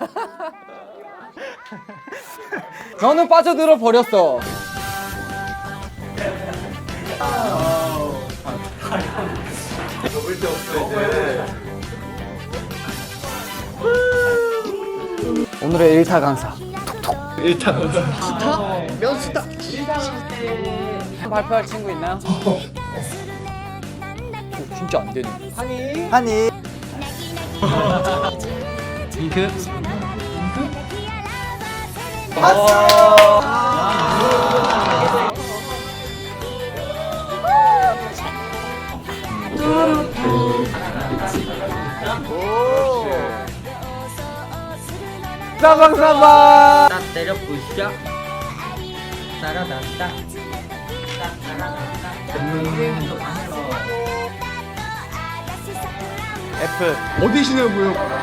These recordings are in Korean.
너는 빠져들어 버렸어. 오늘의 일타 강사. 일단 발표할 친구 있나요? 오, 진짜 안 되네. 하니 잉크. 사방사방. 딱 때려부시죠. 따라다다. F 어디시냐고요?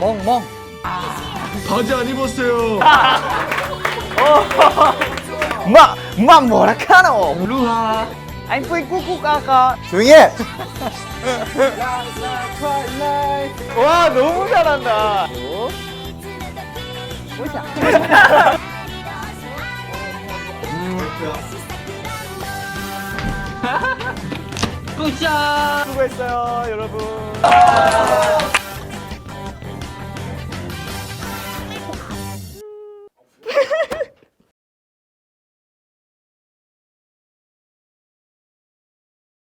멍멍. 바지 안 입었어요. 마, 마 뭐라 카노? 루하. 아이 뿌이 꾸꾸 까까. 조용히 해! 와 너무 잘한다 부셔. 수고했어요 여러분